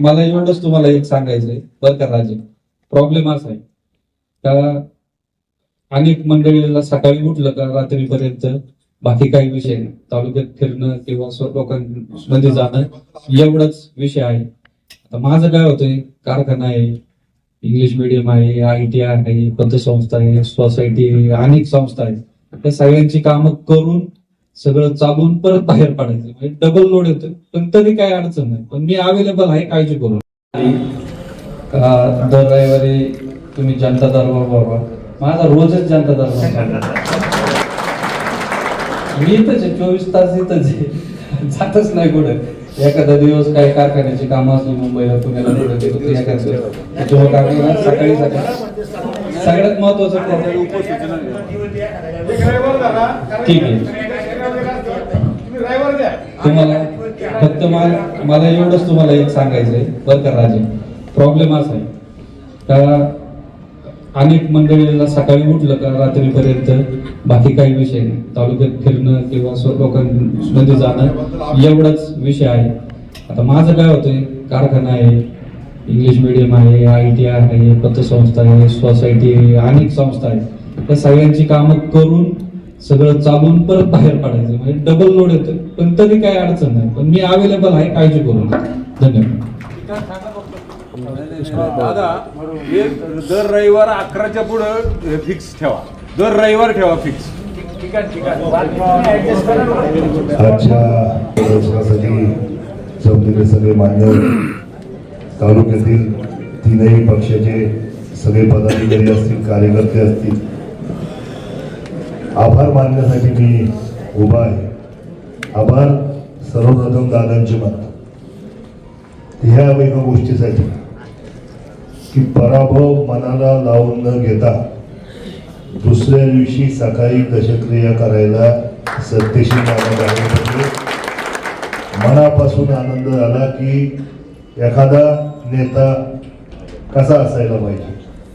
मला एवढंच तुम्हाला एक सांगायचंय बरं का राजे? प्रॉब्लेम असा आहे. का अनेक मंडळीला सकाळी उठलं का रात्रीपर्यंत बाकी काही विषय नाही. तालुक्यात फिरणं किंवा स्व लोकांमध्ये जाणं एवढाच विषय आहे. आता माझं काय होतंय कारखाना आहे इंग्लिश मिडियम आहे आय टी आहे पतसंस्था आहे सोसायटी आहे अनेक संस्था आहेत. त्या सगळ्यांची कामं करून सगळं चालून परत बाहेर पडायचं. म्हणजे डबल लोड येतो पण तरी काय अडचण नाही. पण मी अवेलेबल आहे काळजी करून दर रविवारी तुम्ही जनता दरबार बाबा माझा रोजच जनता दरबार. मी इथंच आहे चोवीस तास इथंच आहे. जातच नाही कुठं. एखादा दिवस काय कारखान्याची कामं असली मुंबईला पुण्याला तर करणार? सकाळी सकाळी. सगळ्यात महत्वाचं ठीक आहे. तुम्हाला फक्त मला एवढंच तुम्हाला एक सांगायचंय बरं का राजे? प्रॉब्लेम असा आहे. का अनेक मंडळीला सकाळी उठलं का रात्रीपर्यंत बाकी काही विषय नाही. तालुक्यात फिरणं किंवा स्व लोकांमध्ये जाणं एवढाच विषय आहे. आता माझं काय होतंय कारखाना आहे इंग्लिश मिडियम आहे आय टी आहे पतसंस्था आहे सोसायटी आहे अनेक संस्था आहेत. त्या सगळ्यांची कामं करून सगळं चालून परत बाहेर पडायचं म्हणजे डबल लोड येतो. पण तरी काही अडचण नाही. पण मी अवेलेबल आहे काळजी करू नका. धन्यवाद. दादा हे दर रविवार अकराच्या पुढं फिक्स ठेवा. दर रविवार ठेवा फिक्स आजच्या प्रदर्शनासाठी जमलेले सगळे मान्यवर तालुक्यातील तीनही पक्षाचे सगळे पदाधिकारी असतील कार्यकर्ते असतील आभार मानण्यासाठी मी उभा आहे. आभार सर्वप्रथम दादांचे मानतो ह्या एका गोष्टीसाठी की पराभव मनाला लावून न घेता दुसऱ्या दिवशी सकाळी दशक्रिया करायला सत्तेशी मनापासून आनंद आला की एखादा नेता कसा असायला पाहिजे?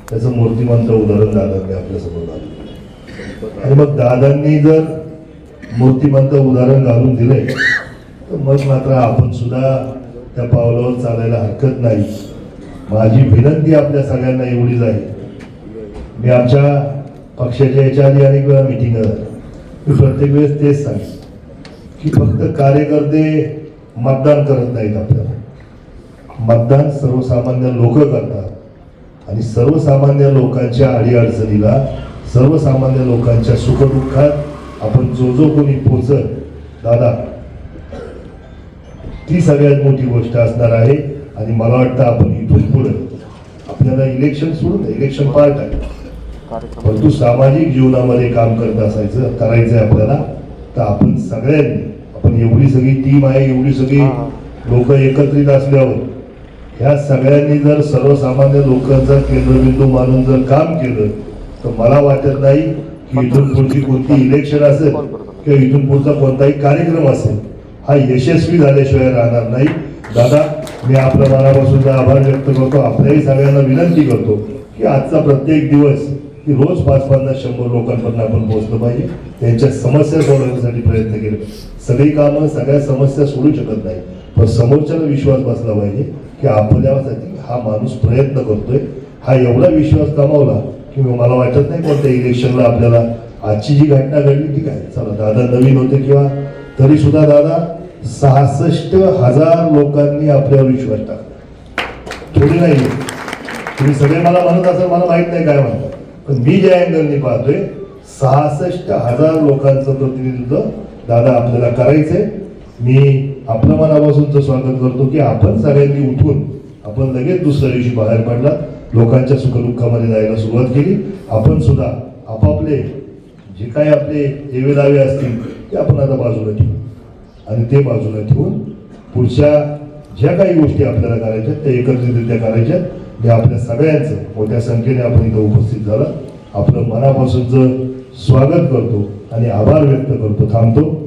त्याचं मूर्तिमंत उदाहरण दादांनी आपल्यासमोर आलं आणि मग दादांनी जर मूर्तिमंत उदाहरण घालून दिले तर मग मात्र आपण सुद्धा त्या पावलावर चालायला हरकत नाही. माझी विनंती आपल्या सगळ्यांना एवढीच आहे. मी आमच्या पक्षाच्या याच्या आधी अनेक वेळा मिटिंग मी प्रत्येक वेळेस तेच सांगेन की फक्त कार्यकर्ते मतदान करत नाहीत आपल्याला. मतदान सर्वसामान्य लोक करतात. आणि सर्वसामान्य लोकांच्या अडीअडचणीला सर्वसामान्य लोकांच्या सुखदुःखात आपण जो जो कोणी पोचत दादा ती सगळ्यात मोठी गोष्ट असणार आहे आणि मला वाटतं आपण इथून पुढे आपल्याला इलेक्शन सोडून इलेक्शन पार्ट आहे. परंतु सामाजिक जीवनामध्ये काम करत असायचं करायचं आहे आपल्याला तर आपण सगळ्यांनी आपण एवढी सगळी टीम आहे एवढी सगळी लोक एकत्रित असल्यावर ह्या सगळ्यांनी जर सर्वसामान्य लोकांचा केंद्रबिंदू मानून जर काम केलं तर मला वाटत नाही की इथून पुढची कोणती इलेक्शन असेल किंवा इथून पुढचा कोणताही कार्यक्रम असेल हा यशस्वी झाल्याशिवाय राहणार नाही. दादा मी आपल्या मनापासून आभार व्यक्त करतो. आपल्याही सगळ्यांना विनंती करतो की आजचा प्रत्येक दिवस की रोज पाच पन्नास शंभर लोकांपर्यंत आपण पोहोचलं पाहिजे. त्यांच्या समस्या सोडवण्यासाठी प्रयत्न केले. सगळी कामं सगळ्या समस्या सोडू शकत नाही. पण समोरच्याला विश्वास बसला पाहिजे की आपल्यासाठी हा माणूस प्रयत्न करतोय. हा एवढा विश्वास कमावला किंवा मला वाटत नाही कोणत्या इलेक्शनला आपल्याला आजची जी घटना घडली ती काय? चला दादा नवीन होते किंवा तरी सुद्धा दादा सहासष्ट हजार लोकांनी आपल्यावर विश्वास टाकला. थोडी नाही तुम्ही सगळे मला म्हणत असाल मला माहीत नाही काय म्हणतात पण मी ज्या अँगलने पाहतोय सहासष्ट हजार लोकांचं प्रतिनिधित्व दादा आपल्याला करायचंय. मी आपल्या मनापासूनच स्वागत करतो की आपण सगळ्यांनी उठून आपण लगेच दुसऱ्या दिवशी बाहेर पडला. लोकांच्या सुखदुःखामध्ये जायला सुरुवात केली. आपण सुद्धा आपापले जे काही आपले एवे दावे असतील ते आपण आता बाजूला ठेवू. आणि ते बाजूला ठेवून पुढच्या ज्या काही गोष्टी आपल्याला करायच्या त्या एकत्रितरित्या करायच्या मी आपल्या सगळ्यांचं मोठ्या संख्येने आपण इथं उपस्थित झाला. आपलं मनापासूनचं स्वागत करतो आणि आभार व्यक्त करतो थांबतो.